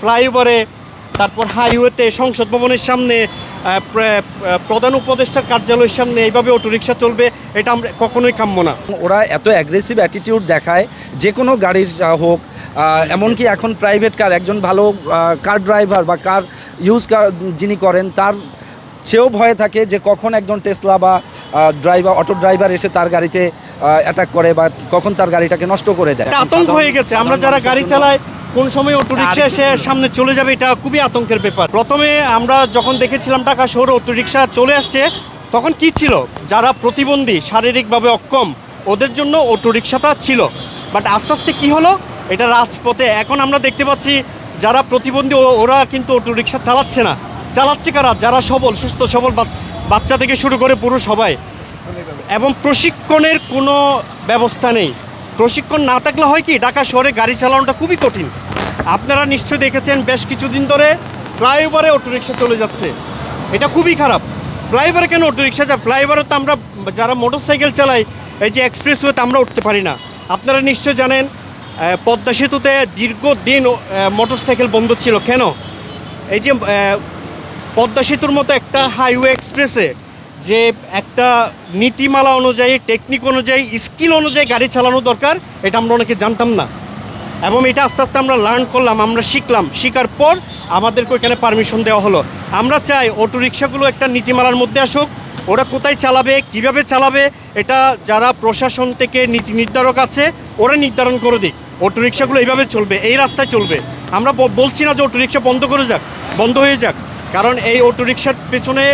ফ্লাইওভারে তারপর হাইওয়েতে সংসদ ভবনের সামনে প্রধান উপদেষ্টার কার্যালয়ের সামনে এইভাবে অটোরিকশা চলবে এটা আমরা কখনোই কাম্য না। ওরা এত অ্যাগ্রেসিভ অ্যাটিটিউড দেখায় যে কোনো গাড়ির হোক এমনকি এখন প্রাইভেট কার একজন ভালো কার ড্রাইভার বা কার ইউজ যিনি করেন তার সেও ভয়ে থাকে যে কখন একজন টেসলা বা ড্রাইভার অটো ড্রাইভার এসে তার গাড়িতে অ্যাটাক করে বা কখন তার গাড়িটাকে নষ্ট করে দেয়। আতঙ্ক হয়ে গেছে। আমরা যারা গাড়ি চালাই কোন সময় অটোরিকশা এসে সামনে চলে যাবে এটা খুবই আতঙ্কের ব্যাপার। প্রথমে আমরা যখন দেখেছিলাম ঢাকা শহরে অটো রিক্সা চলে আসছে তখন কি ছিল? যারা প্রতিবন্ধী শারীরিকভাবে অক্ষম ওদের জন্য অটো রিক্সাটা ছিল। বাট আস্তে আস্তে কী হলো? এটা রাজপথে। এখন আমরা দেখতে পাচ্ছি যারা প্রতিবন্ধী ওরা কিন্তু অটো রিক্সা চালাচ্ছে না। চালাচ্ছে কারা? যারা সবল সুস্থ সবল বাচ্চা থেকে শুরু করে পুরো সবাই। এবং প্রশিক্ষণের কোনো ব্যবস্থা নেই। প্রশিক্ষণ না থাকলে হয় কি, ঢাকা শহরে গাড়ি চালানোটা খুবই কঠিন। আপনারা নিশ্চয়ই দেখেছেন বেশ কিছুদিন ধরে ফ্লাইওভারে অটোরিকশা চলে যাচ্ছে। এটা খুবই খারাপ। ফ্লাইওভারে কেন অটোরিকশা যায়? ফ্লাইওভারে তো আমরা যারা মোটর সাইকেল চালাই, এই যে এক্সপ্রেসওয়েতে আমরা উঠতে পারি না। আপনারা নিশ্চয় জানেন পদ্মা সেতুতে দীর্ঘদিন মোটর সাইকেল বন্ধ ছিল। কেন? এই যে পদ্মা সেতুর মতো একটা হাইওয়ে এক্সপ্রেসে যে একটা নীতিমালা অনুযায়ী টেকনিক অনুযায়ী স্কিল অনুযায়ী গাড়ি চালানো দরকার, এটা আমরা অনেকে জানতাম না। এবং এটা আস্তে আস্তে আমরা লার্ন করলাম, আমরা শিখলাম। শিখার পর আমাদেরকে ওইখানে পারমিশন দেওয়া হলো। আমরা চাই অটো রিক্সাগুলো একটা নীতিমালার মধ্যে আসুক, ওরা কোথায় চালাবে, কীভাবে চালাবে, এটা যারা প্রশাসন থেকে নীতি নির্ধারক আছে, ওরা নির্ধারণ করে দিক। অটো রিক্সাগুলো এইভাবে চলবে, এই রাস্তায় চলবে। আমরা বলছি না যে অটো রিক্সা বন্ধ করে যাক, বন্ধ হয়ে যাক। কারণ এই অটো রিক্সার পেছনে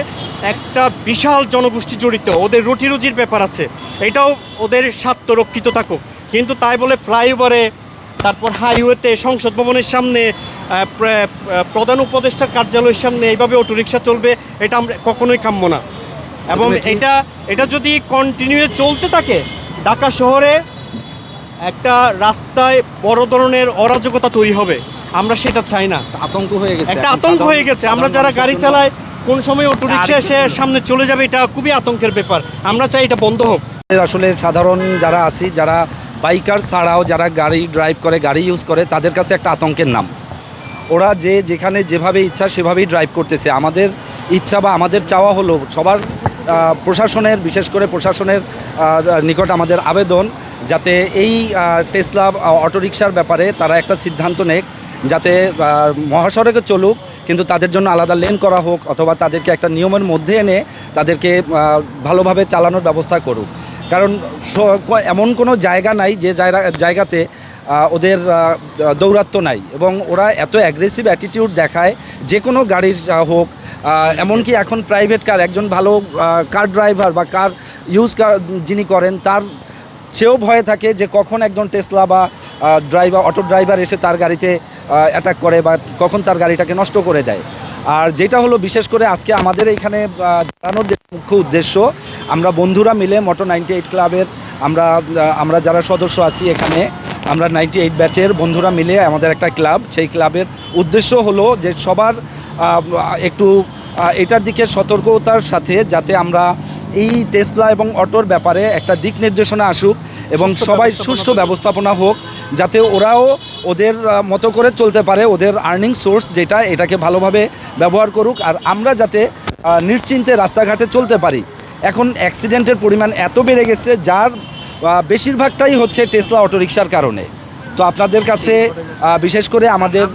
একটা বিশাল জনগোষ্ঠী জড়িত ওদের রুটি রুজির ব্যাপার আছে এটাও ওদের স্বার্থ রক্ষিত থাকুক। কিন্তু তাই বলে ফ্লাইওভারে তারপর হাইওয়েতে সংসদ ভবনের সামনে প্রধান উপদেষ্টার কার্যালয়ের সামনে এইভাবে অটোরিকশা চলবে এটা আমরা কখনোই কাম্য না। এবং এটা এটা যদি কন্টিনিউ চলতে থাকে ঢাকা শহরে একটা রাস্তায় বড় ধরনের অরাজকতা তৈরি হবে। আমরা সেটা চাই না। আতঙ্ক হয়ে গেছে। একটা আতঙ্ক হয়ে গেছে। আমরা যারা গাড়ি চালাই কোন সময় অটোরিকশা এসে সামনে চলে যাবে এটা খুবই আতঙ্কের ব্যাপার। আমরা চাই এটা বন্ধ হোক। আসলে সাধারণ যারা আছি যারা বাইকার ছাড়াও যারা গাড়ি ড্রাইভ করে গাড়ি ইউজ করে তাদের কাছে একটা আতঙ্কের নাম। ওরা যে যেখানে যেভাবে ইচ্ছা সেভাবেই ড্রাইভ করতেছে। আমাদের ইচ্ছা বা আমাদের চাওয়া হলো সবার প্রশাসনের বিশেষ করে প্রশাসনের নিকট আমাদের আবেদন যাতে এই টেসলা অটোরিকশার ব্যাপারে তারা একটা সিদ্ধান্ত নেক। যাতে মহাসড়কে চলুক কিন্তু তাদের জন্য আলাদা লেন করা হোক অথবা তাদেরকে একটা নিয়মের মধ্যে এনে তাদেরকে ভালোভাবে চালানোর ব্যবস্থা করুক। কারণ এমন কোনো জায়গা নাই যে জায়গা- জায়গাতে ওদের আহ, দৌরাত্ম্য নাই। এবং ওরা এত অ্যাগ্রেসিভ অ্যাটিটিউড দেখায় যে কোনো গাড়ির হোক এমনকি এখন প্রাইভেট কার একজন ভালো কার ড্রাইভার বা কার ইউজ কার যিনি করেন তার সেও ভয়ে থাকে যে কখন একজন টেসলা বা ড্রাইভার অটো ড্রাইভার এসে তার গাড়িতে অ্যাটাক করে বা কখন তার গাড়িটাকে নষ্ট করে দেয়। আর যেটা হলো বিশেষ করে আজকে আমাদের এখানে আহ, জানানোর যে মুখ্য উদ্দেশ্য আমরা বন্ধুরা মিলে মোটো নাইনটি এইট ক্লাবের আমরা আমরা যারা সদস্য আছি এখানে আমরা নাইনটি এইট ব্যাচের বন্ধুরা মিলে আমাদের একটা ক্লাব সেই ক্লাবের উদ্দেশ্য হলো যে সবার একটু এটার দিকে সতর্কতার সাথে যাতে আমরা এই টেসলা এবং অটোর ব্যাপারে একটা দিক নির্দেশনা আসুক এবং সবাই সুষ্ঠু ব্যবস্থাপনা হোক। যাতে ওরাও ওদের মতো করে চলতে পারে ওদের আর্নিং সোর্স যেটা এটাকে ভালোভাবে ব্যবহার করুক আর আমরা যাতে নিশ্চিন্তে রাস্তাঘাটে চলতে পারি। এখন অ্যাক্সিডেন্টের পরিমাণ এত বেড়ে গেছে যার বেশিরভাগটাই হচ্ছে টেসলা অটোরিকশার কারণে। তো আপনাদের কাছে বিশেষ করে আমাদের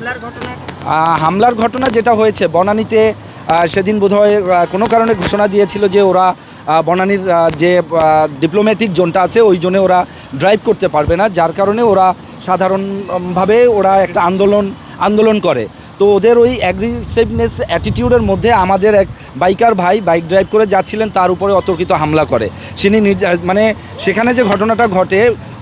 হামলার ঘটনা? যেটা হয়েছে বনানীতে সেদিন বোধহয় কোনো কারণে ঘোষণা দিয়েছিল যে ওরা বনানীর যে ডিপ্লোম্যাটিক জোনটা আছে ওই জোনে ওরা ড্রাইভ করতে পারবে না যার কারণে ওরা সাধারণভাবে ওরা একটা আন্দোলন আন্দোলন করে। তো ওদের ওই অ্যাগ্রিসিভনেস অ্যাটিটিউডের মধ্যে আমাদের এক বাইকার ভাই বাইক ড্রাইভ করে যাচ্ছিলেন, তার উপরে অতর্কিত হামলা করে। তিনি মানে সেখানে যে ঘটনাটা ঘটে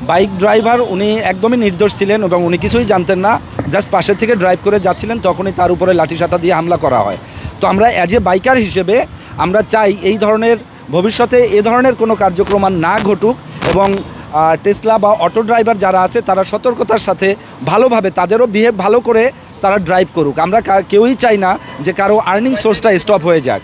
বাইক ড্রাইভার উনি একদমই নির্দোষ ছিলেন এবং উনি কিছুই জানতেন না। জাস্ট পাশে থেকে ড্রাইভ করে যাচ্ছিলেন, তখনই তার উপরে লাঠিসাটা দিয়ে হামলা করা হয়। তো আমরা অ্যাজ এ বাইকার হিসেবে আমরা চাই এই ধরনের, ভবিষ্যতে এ ধরনের কোনো কার্যক্রম না ঘটুক এবং টেসলা বা অটো ড্রাইভার যারা আছে, তারা সতর্কতার সাথে ভালোভাবে তাদেরও বিহেভ ভালো করে তারা ড্রাইভ করুক। আমরা কেউই চাই না যে কারও আর্নিং সোর্সটা স্টপ হয়ে যাক।